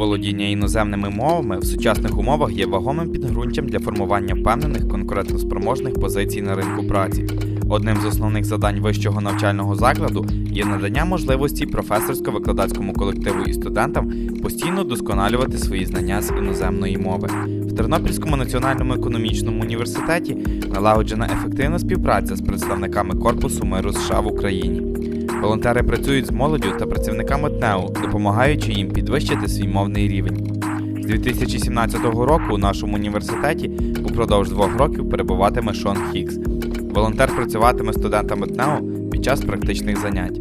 Володіння іноземними мовами в сучасних умовах є вагомим підґрунтям для формування впевнених конкурентоспроможних позицій на ринку праці. Одним з основних завдань вищого навчального закладу є надання можливості професорсько-викладацькому колективу і студентам постійно досконалювати свої знання з іноземної мови. В Тернопільському національному економічному університеті налагоджена ефективна співпраця з представниками корпусу миру США в Україні. Волонтери працюють з молоддю та працівниками ТНЕУ, допомагаючи їм підвищити свій мовний рівень. З 2017 року у нашому університеті упродовж двох років перебуватиме Шон Хікс. Волонтер працюватиме студентами ТНЕУ під час практичних занять.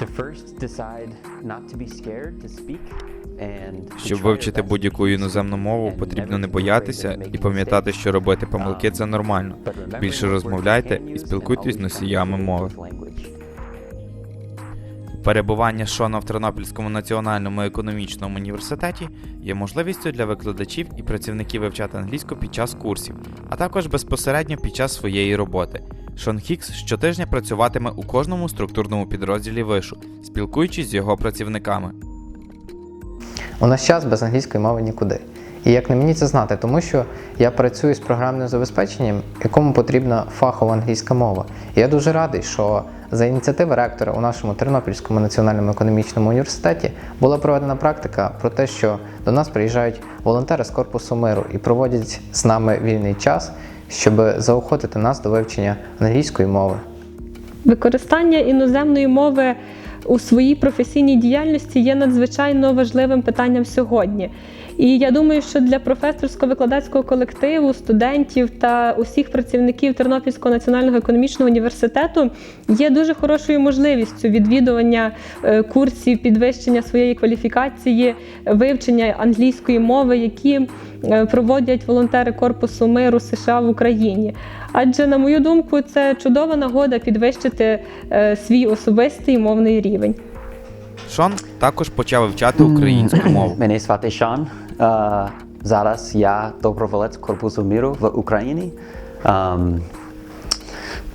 To first decide not to be scared to speak Щоб вивчити будь-яку іноземну мову, потрібно не боятися і пам'ятати, що робити помилки це нормально. Більше розмовляйте і спілкуйтесь з носіями мови. Перебування Шона в Тернопільському національному економічному університеті є можливістю для викладачів і працівників вивчати англійську під час курсів, а також безпосередньо під час своєї роботи. Шон Хікс щотижня працюватиме у кожному структурному підрозділі вишу, спілкуючись з його працівниками. У наш час без англійської мови нікуди. І як не мені це знати, тому що я працюю з програмним забезпеченням, якому потрібна фахова англійська мова. І я дуже радий, що за ініціативи ректора у нашому Тернопільському національному економічному університеті була проведена практика про те, що до нас приїжджають волонтери з корпусу миру і проводять з нами вільний час, щоб заохотити нас до вивчення англійської мови. Використання іноземної мови у своїй професійній діяльності є надзвичайно важливим питанням сьогодні. І я думаю, що для професорсько-викладацького колективу, студентів та усіх працівників Тернопільського національного економічного університету є дуже хорошою можливістю відвідування е, курсів підвищення своєї кваліфікації, вивчення англійської мови, які е, проводять волонтери Корпусу миру США в Україні. Адже, на мою думку, це чудова нагода підвищити е, свій особистий мовний рівень. Шон також почав вивчати українську мову. Мене звати Шан. Е, Зараз я доброволець Корпусу миру в Україні.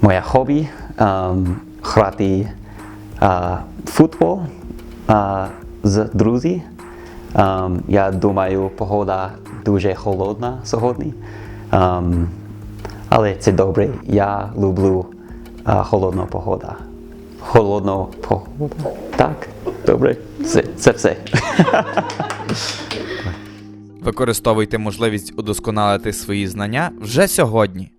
Моє хобі грати футбол з друзі. Я думаю, погода дуже холодна сьогодні. Але це добре. Я люблю холодну погоду. Холодну погоду. Так, добре. Це, це все. Використовуйте можливість удосконалити свої знання вже сьогодні.